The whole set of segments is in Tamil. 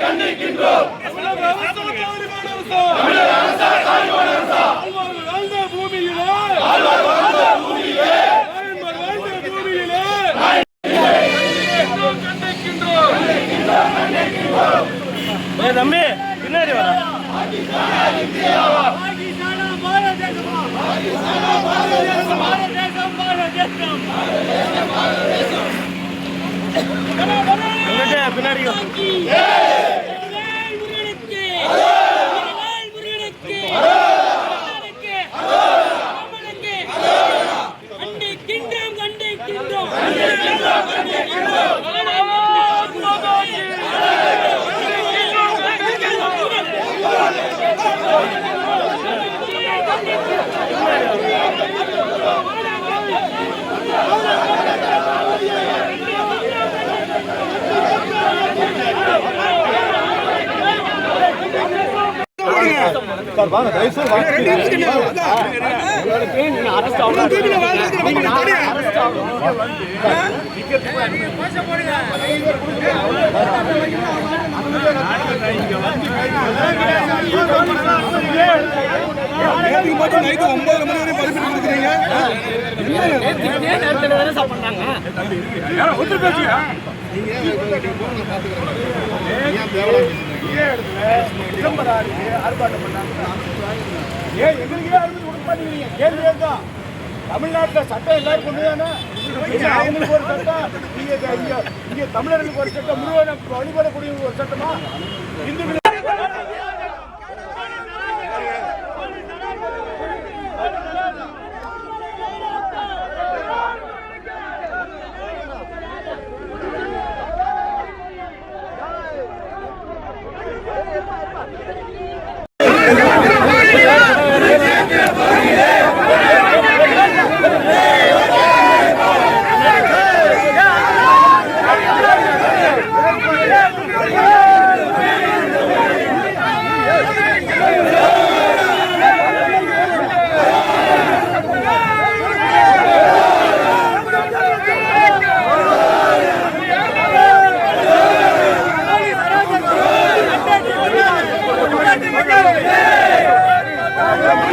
கண்டிக்கின்றோம் தமிழக அரசா பாரதேசம் பாரதேசம் ஆழ்வார்கள் வாழ்ந்த பூமியிலே பின்னாடி சார் வாங்க தயவுசெய்து வாங்க. உங்களுக்கு நீங்க அரெஸ்ட் ஆகணும் அரெஸ்ட் ஆகணும் ஒன்பது மணி வரை பதிப்பு கொடுக்குறீங்க நேரத்தில் தானே சார் பண்ணாங்க. ஏன் எங்களுக்கே அனுமதி கொடுக்க மாட்டேங்கிறீங்க கேள்வி கேட்கும் சட்டம் எல்லாரும் கொண்டு தானே அவங்களுக்கு ஒரு சட்டம் இங்கே தமிழர்களுக்கு ஒரு சட்டம் முழுவதும் வழிபடக்கூடிய ஒரு சட்டமா இந்து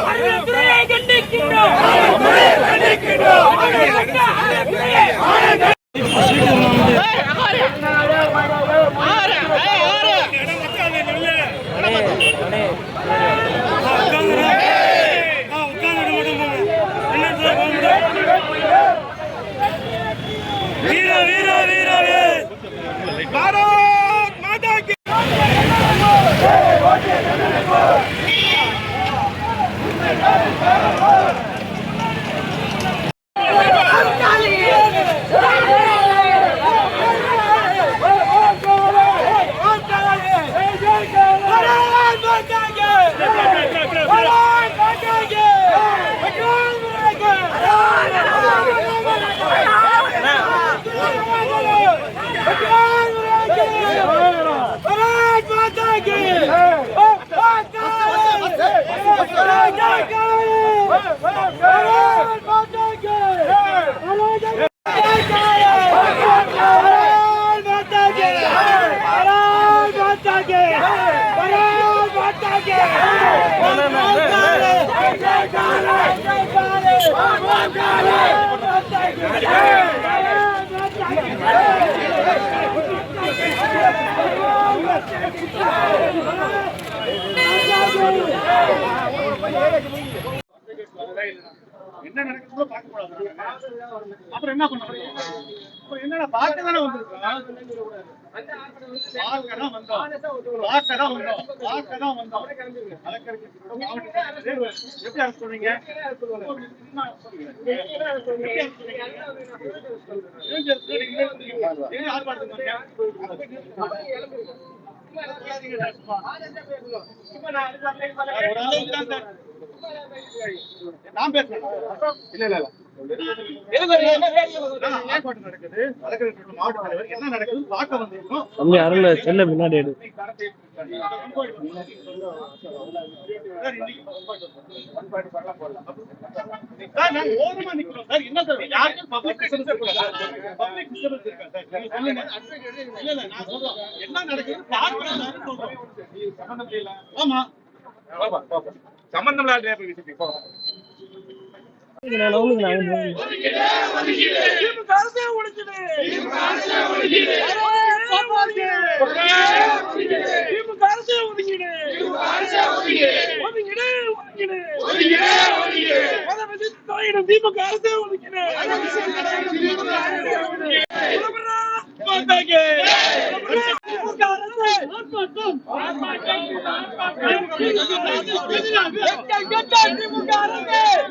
아니면 Hey! அப்புறம் என்ன பண்றது அப்புறம் என்னடா பார்க்க தானே வந்திருக்கோம் வந்தோம். பார்க்க தான் வந்தோம். பார்க்க தான் வந்தோம். எப்படி அரசு. நான் பேசுறேன். இல்ல இல்ல இல்ல. செல்ல பின்னாடி எடு சார், நாங்க ஓரமா நிக்கிறோம் சார். என்ன நடக்குது. சம்பந்தம் இல்லாத திமுக அரசே ஒழிக்குது. திமுக அரசே தலையிடும் திமுக அரசே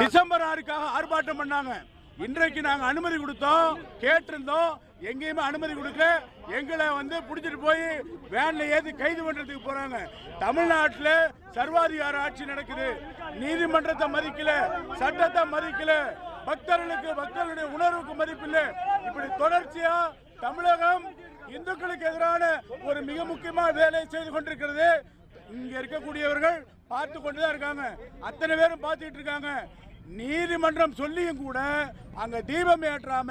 டிசம்பர் ஆறுக்காக ஆர்ப்பாட்டம் பண்ணாங்க இன்றைக்கு நாங்கள் அனுமதி கொடுத்தோம் கேட்டிருந்தோம். எங்கேயுமே அனுமதி கொடுக்க எங்களை வந்து பிடிச்சிட்டு போய் வேனில் ஏது கைது பண்ணுறதுக்கு போகிறாங்க தமிழ்நாட்டில் சர்வாதிகார ஆட்சி நடக்குது. நீதிமன்றத்தை மதிக்கல சட்டத்தை மதிக்கல. பக்தர்களுக்கு பக்தர்களுடைய உணர்வுக்கு மதிப்பில்லை இப்படி தொடர்ச்சியா தமிழகம் இந்துக்களுக்கு எதிரான ஒரு மிக முக்கியமான வேலை செய்து கொண்டிருக்கிறது. இங்க இருக்கக்கூடியவர்கள் பார்த்து கொண்டுதான் இருக்காங்க. அத்தனை பேரும் பார்த்துட்டு இருக்காங்க. நீதிமன்றம் சொல்லியும் கூட அங்க தீபம் ஏற்றாம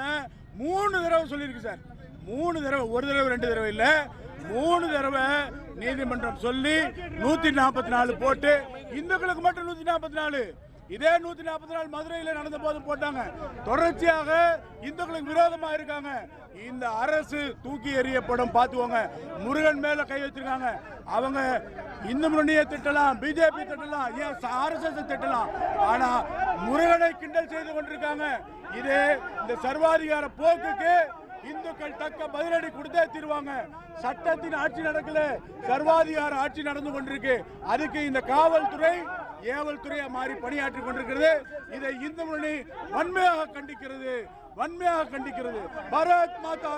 மூணு தடவை சொல்லியிருக்கு சார். மூணு தடவை ஒரு தடவை ரெண்டு தடவை இல்ல. மூணு தடவை நீதிமன்றம் சொல்லி நூத்தி நாற்பத்தி நாலு போட்டு இந்துக்களுக்கு மட்டும் நூத்தி நாற்பத்தி நாலு. இதே நூத்தி நாற்பத்தி நாலு மதுரையில் நடந்த போது போட்டாங்க. தொடர்ச்சியாக இந்துக்களுக்கு விரோதமா இருக்காங்க. இந்த அரசு தூக்கி எறியப்படும் பார்த்துவோங்க முருகன் மேல கை வச்சிருக்காங்க. அவங்க இந்து முன்னணியை திட்டலாம் பிஜேபி திட்டலாம் ஏன் ஆர்எஸ்எஸ் திட்டலாம். ஆனா முருகனை கிண்டல் செய்து கொண்டிருக்காங்க. இது இந்த சர்வாதிகார போக்குக்கு இந்துக்கள் தக்க பதிலடி கொடுத்தே தீருவாங்க. சட்டத்தின் ஆட்சி நடக்கல சர்வாதிகார ஆட்சி நடந்து கொண்டிருக்கு. அதுக்கு இந்த காவல்துறை ஏவல்துறையா மாறி பணியாற்றி கொண்டிருக்கிறது. இதை இந்து முன்னணி வன்மையாக கண்டிக்கிறது வன்மையாக கண்டிக்கிறது. பரத் மாதா